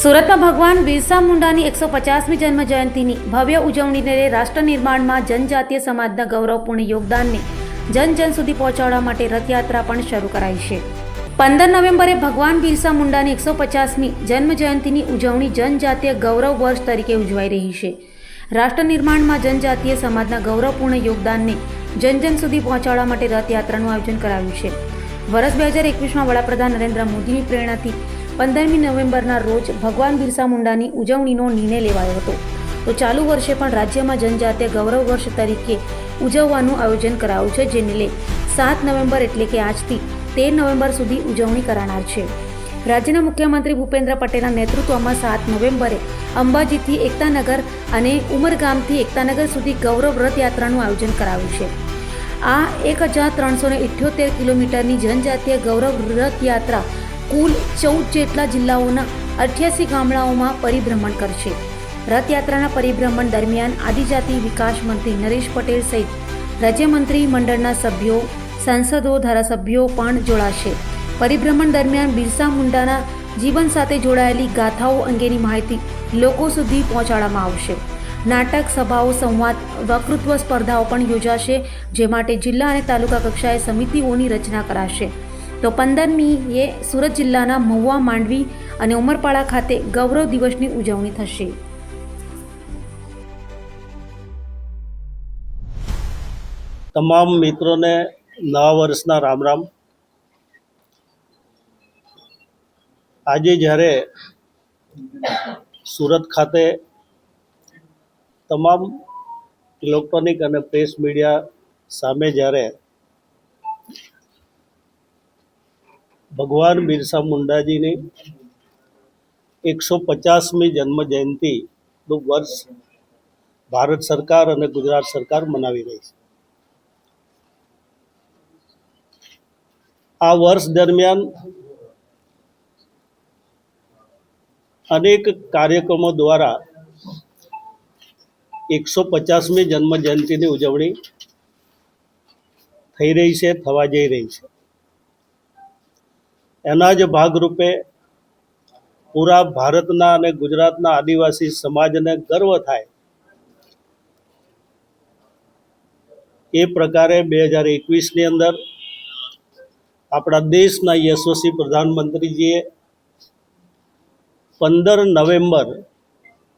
સુરતમાં ભગવાન બિરસા મુંડાની એકસો પચાસમી જન્મ જયંતિની ભવ્ય ઉજવણીને રાષ્ટ્ર નિર્માણમાં જનજાતીય સમાજના ગૌરવપૂર્ણ યોગદાનને જન જન સુધી પહોંચાડવા માટે રથયાત્રા પણ શરૂ કરાઈ છે. પંદર નવેમ્બરે ભગવાન બિરસા મુંડાની એકસો પચાસમી જન્મ જયંતિની ઉજવણી જનજાતીય ગૌરવ વર્ષ તરીકે ઉજવાઈ રહી છે. રાષ્ટ્ર નિર્માણમાં જનજાતીય સમાજના ગૌરવપૂર્ણ યોગદાનને જન જન સુધી પહોંચાડવા માટે રથયાત્રાનું આયોજન કરાયું છે. વર્ષ બે હજાર એકવીસમાં વડાપ્રધાન નરેન્દ્ર મોદીની પ્રેરણાથી પંદરમી નવેમ્બરના રોજ ભગવાન બિરસા મુંડાની ઉજવણીનો નિર્ણય લેવાયો હતો. તો ચાલુ વર્ષે પણ રાજ્યમાં જનજાતીય ગૌરવ વર્ષ તરીકે ઉજવવાનું આયોજન કરાયું છે, જેને લઈ સાત નવેમ્બર એટલે કે આજથી તેર નવેમ્બર સુધી ઉજવણી કરાનાર છે. રાજ્યના મુખ્યમંત્રી ભૂપેન્દ્ર પટેલના નેતૃત્વમાં સાત નવેમ્બરે અંબાજીથી એકતાનગર અને ઉમરગામથી એકતાનગર સુધી ગૌરવ રથયાત્રાનું આયોજન કરાયું છે. આ એક હજાર ત્રણસો ને ઇઠ્યોતેર કિલોમીટરની જનજાતીય ગૌરવ રથયાત્રા કુલ ચૌદ જેટલા જિલ્લાઓના અઠ્યાસી ગામડાઓમાં પરિભ્રમણ કરશે. રથયાત્રાના પરિભ્રમણ દરમિયાન આદિજાતિ વિકાસ મંત્રી નરેશ પટેલ સહિત રાજ્યમંત્રી મંડળના સભ્યો, સાંસદો, ધારાસભ્યો પણ જોડાશે. પરિભ્રમણ દરમિયાન બિરસા મુંડાના જીવન સાથે જોડાયેલી ગાથાઓ અંગેની માહિતી લોકો સુધી પહોંચાડવામાં આવશે. નાટક, સભાઓ, સંવાદ, વક્તૃત્વ સ્પર્ધાઓ પણ યોજાશે, જે માટે જિલ્લા અને તાલુકા કક્ષાએ સમિતિઓની રચના કરાશે. તો પંદરમીએ સુરત જિલ્લાના મહુવા, માંડવી અને ઉમરપાડા ખાતે ગૌરવ દિવસની ઉજવણી થશે. તમામ મિત્રોને નવા વર્ષના રામ રામ આજે જ્યારે સુરત ખાતે તમામ ઇલેક્ટ્રોનિક અને પ્રેસ મીડિયા સામે જ્યારે ભગવાન બિરસા મુંડાજીની એકસો પચાસમી જન્મ જયંતિનું વર્ષ ભારત સરકાર અને ગુજરાત સરકાર મનાવી રહી છે. આ વર્ષ દરમિયાન અનેક કાર્યક્રમો દ્વારા એકસો પચાસમી જન્મ જયંતિની ઉજવણી થઈ રહી છે, થવા જઈ રહી છે. એના જ ભાગરૂપે પૂરા ભારતના અને ગુજરાતના આદિવાસી સમાજને ગર્વ થાય એ પ્રકારે બે હજાર એકવીસની અંદર આપણા દેશના યશસ્વી પ્રધાનમંત્રીજીએ પંદર નવેમ્બર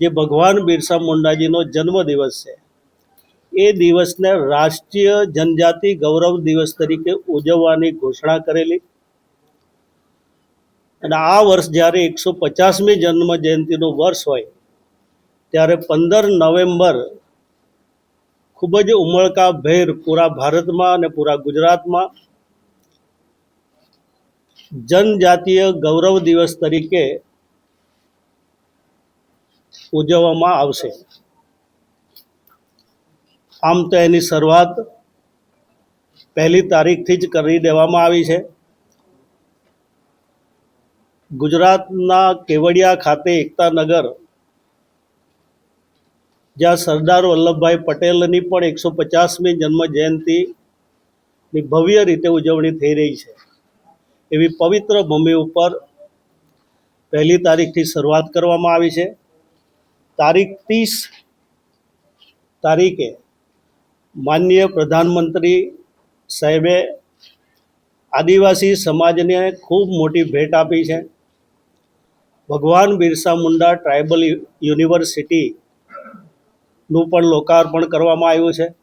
જે ભગવાન બિરસા મુંડાજીનો જન્મદિવસ છે, એ દિવસને રાષ્ટ્રીય જનજાતિ ગૌરવ દિવસ તરીકે ઉજવવાની ઘોષણા કરેલી. અને આ વર્ષ જ્યારે એકસો પચાસમી જન્મ જયંતિનો વર્ષ હોય, ત્યારે પંદર નવેમ્બર ખૂબ જ ઉમળકાભેર પૂરા ભારતમાં અને પૂરા ગુજરાતમાં જનજાતીય ગૌરવ દિવસ તરીકે ઉજવવામાં આવશે. આમ તો એની શરૂઆત પહેલી તારીખથી જ કરી દેવામાં આવી છે. ગુજરાતના કેવડિયા ખાતે એકતાનગર જ્યાં સરદાર વલ્લભભાઈ પટેલની પણ એકસો પચાસમી જન્મ જયંતિની ભવ્ય રીતે ઉજવણી થઈ રહી છે. એવી પવિત્ર ભૂમિ ઉપર પહેલી તારીખથી શરૂઆત કરવામાં આવી છે. તારીખ ત્રીસ તારીખે માનનીય પ્રધાનમંત્રી સાહેબે આદિવાસી સમાજને ખૂબ મોટી ભેટ આપી છે. ભગવાન બિરસા મુંડા ટ્રાઇબલ યુનિવર્સિટીનું પણ લોકાર્પણ કરવામાં આવ્યું છે.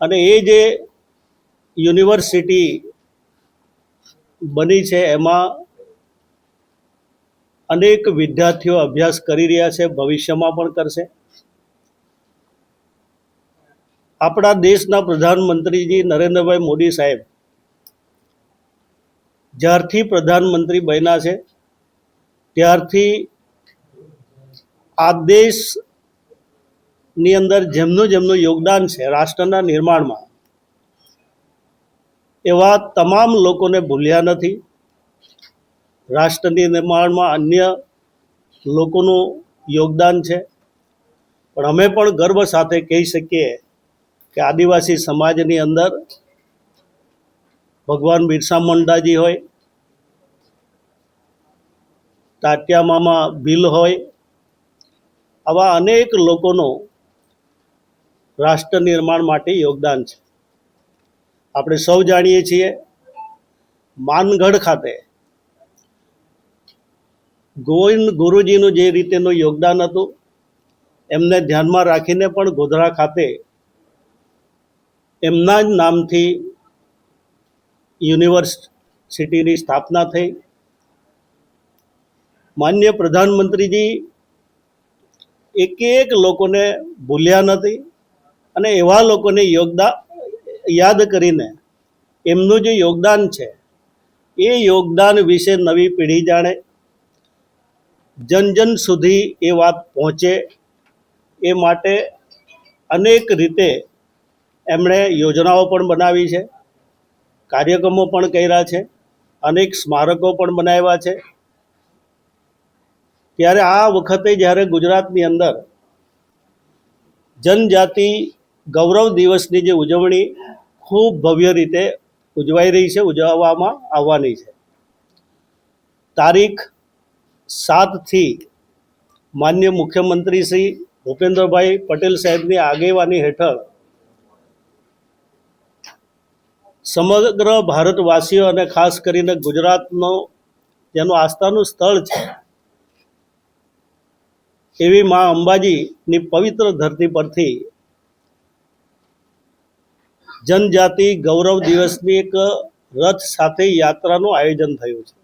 અને એ જે યુનિવર્સિટી બની છે, એમાં અનેક વિદ્યાર્થીઓ અભ્યાસ કરી રહ્યા છે, ભવિષ્યમાં પણ કરશે. આપણા દેશના પ્રધાનમંત્રીજી નરેન્દ્રભાઈ મોદી સાહેબ જ્યારથી પ્રધાનમંત્રી બન્યા છે, ત્યારથી આ દેશની અંદર જેમનું જેમનું યોગદાન છે, રાષ્ટ્રના નિર્માણમાં, એવા તમામ લોકોને ભૂલ્યા નથી. રાષ્ટ્રની નિર્માણમાં અન્ય લોકોનું યોગદાન છે. પણ અમે પણ ગર્વ સાથે કહી શકીએ કે આદિવાસી સમાજની અંદર ભગવાન બિરસા મુંડાજી હોય, તાત્યા મામા ભીલ હોય, આવા અનેક લોકોનું રાષ્ટ્ર નિર્માણ માટે યોગદાન છે. આપણે સૌ જાણીએ છીએ, માનગઢ ખાતે ગોવિંદ ગુરુજીનું જે રીતેનું યોગદાન હતું, એમને ધ્યાનમાં રાખીને પણ ગોધરા ખાતે એમના જ નામથી યુનિવર્સિટીની સ્થાપના થઈ. માન્ય પ્રધાનમંત્રીજી એક એક લોકોને ભૂલ્યા નથી અને એવા લોકોને યોગદાન યાદ કરીને એમનું જે યોગદાન છે, એ યોગદાન વિશે નવી પેઢી જાણે. જન જન સુધી એ વાત પહોંચે. એ માટે અનેક રીતે એમણે યોજનાઓ પણ બનાવી છે. કાર્યક્રમો પણ કર્યા છે, અનેક સ્મારકો પણ બનાવ્યા છે. ત્યારે આ વખતે જ્યારે ગુજરાતની અંદર જનજાતિ ગૌરવ દિવસની જે ઉજવણી ખૂબ ભવ્ય રીતે ઉજવાઈ રહી છે, ઉજવવામાં આવવાની છે. તારીખ સાતથી માન્ય મુખ્યમંત્રી શ્રી ભૂપેન્દ્રભાઈ પટેલ સાહેબની આગેવાની હેઠળ સમગ્ર ભારતવાસીઓ અને ખાસ કરીને ગુજરાતનો જેનું આસ્થાનું સ્થળ છે, એવી મા અંબાજીની પવિત્ર ધરતી પરથી જનજાતિ ગૌરવ દિવસની એક રથ સાથે યાત્રાનું આયોજન થયું છે.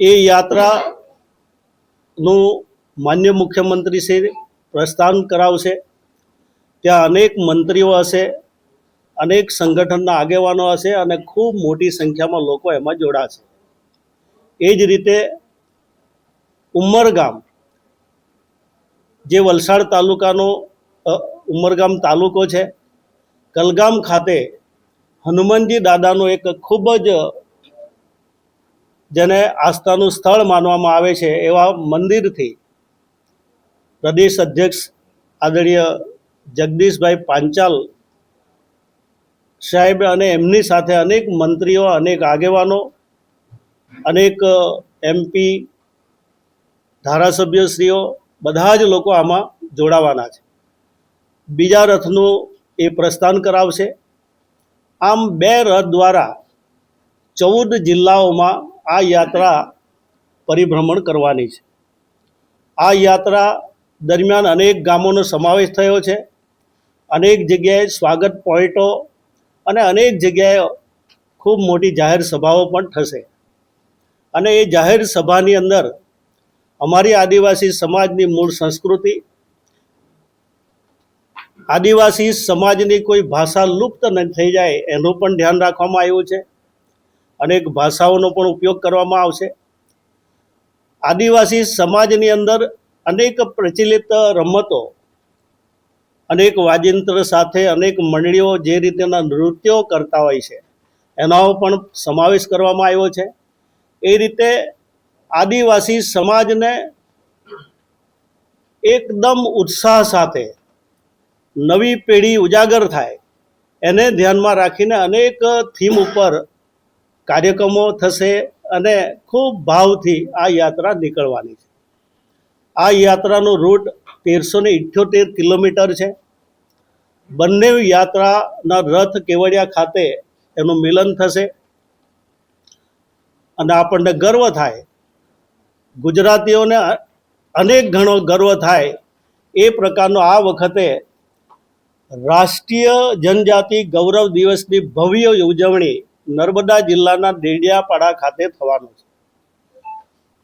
એ યાત્રાનું માન્ય મુખ્યમંત્રી શ્રી પ્રસ્થાન કરાવશે, ત્યાં અનેક મંત્રીઓ હશે અનેક સંગઠનના આગેવાનો હશે અને ખૂબ મોટી સંખ્યામાં લોકો એમાં જોડાશે. એ જ રીતે ઉમરગામ, જે વલસાડ તાલુકાનો ઉમરગામ તાલુકો છે, કલગામ ખાતે હનુમાનજી દાદાનો એક ખૂબ જ જેને આસ્થાનું સ્થળ માનવામાં આવે છે એવા મંદિરથી પ્રદેશ અધ્યક્ષ આદરણીય જગદીશભાઈ પાંચાલ સાહેબ અને એમની સાથે અનેક મંત્રીઓ, અનેક આગેવાનો, અનેક એમપી ધારાસભ્યશ્રીઓ બધા જ લોકો આમાં જોડાવાના છે. બીજા રથનું એ પ્રસ્થાન કરાવશે. આમ બે રથ દ્વારા ચૌદ જિલ્લાઓમાં આ યાત્રા પરિભ્રમણ કરવાની છે. આ યાત્રા દરમિયાન અનેક ગામોનો સમાવેશ થયો છે. અનેક જગ્યાએ સ્વાગત પોઈન્ટો અને અનેક જગ્યાએ ખૂબ મોટી જાહેર સભાઓ પણ થશે. અને એ જાહેર સભાની અંદર અમારી આદિવાસી સમાજની મૂળ સંસ્કૃતિ, આદિવાસી સમાજની કોઈ ભાષા લુપ્ત ન થઈ જાય એનું પણ ધ્યાન રાખવામાં આવ્યું છે. અનેક ભાષાઓનો પણ ઉપયોગ કરવામાં આવશે. આદિવાસી સમાજની અંદર અનેક પ્રચલિત રમતો અનેક વાજિંત્ર સાથે અનેક મંડળીઓ જે રીતેના નૃત્યો કરતા હોય છે એનો પણ સમાવેશ કરવામાં આવ્યો છે. એ રીતે આદિવાસી સમાજને એકદમ ઉત્સાહ સાથે નવી પેઢી ઉજાગર થાય, એને ધ્યાનમાં રાખીને અનેક થીમ ઉપર કાર્યક્રમો થશે અને ખૂબ ભાવથી આ યાત્રા નીકળવાની છે. આ યાત્રાનો રૂટ તેરસો ને ઇઠ્યોતેર કિલોમીટર છે. બંને યાત્રાના રથ કેવડિયા ખાતે એનું મિલન થશે. અને આપણને ગર્વ થાય. ગુજરાતીઓને અનેક ઘણો ગર્વ થાય એ પ્રકારનો આ વખતે રાષ્ટ્રીય જનજાતિ ગૌરવ દિવસની ભવ્ય ઉજવણી નર્મદા જિલ્લાના ડેડિયાપાડા ખાતે થવાનું છે.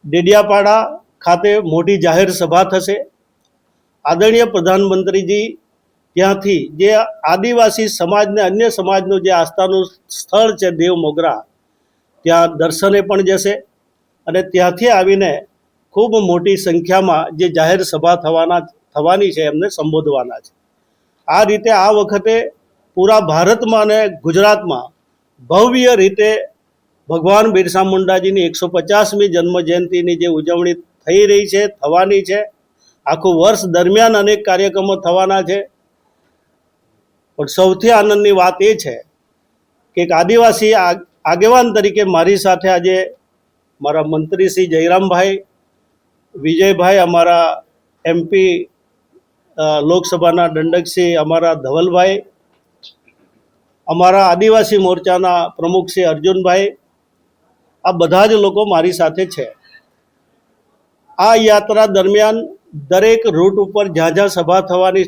ડેડિયાપાડા ખાતે મોટી જાહેર સભા થશે. આદરણીય પ્રધાનમંત્રીજી ત્યાંથી જે આદિવાસી સમાજને અન્ય સમાજનું જે આસ્થાનું સ્થળ છે દેવ મોગરા, ત્યાં દર્શને પણ જશે અને ત્યાંથી આવીને ખૂબ મોટી સંખ્યામાં જે જાહેર સભા થવાના, થવાની છે એમને સંબોધવાના છે. આ રીતે આ વખતે પૂરા ભારતમાં અને ગુજરાતમાં ભવ્ય રીતે ભગવાન બિરસા મુંડાજીની એકસો પચાસમી જન્મ જયંતિની જે ઉજવણી થઈ રહી છે, થવાની છે. આખું વર્ષ દરમિયાન અનેક કાર્યક્રમો થવાના છે. પણ સૌથી આનંદની વાત એ છે કે એક આદિવાસી આગેવાન તરીકે મારી સાથે આજે મારા મંત્રી શ્રી જયરામભાઈ, વિજયભાઈ અમારા એમપી લોકસભાના દંડકશ્રી અમારા ધવલભાઈ, અમારા આદિવાસી મોરચાના પ્રમુખ શ્રી અર્જુનભાઈ, આ બધા જ લોકો મારી સાથે છે. આ યાત્રા દરમિયાન દરેક રૂટ ઉપર જ્યાં જ્યાં સભા થવાની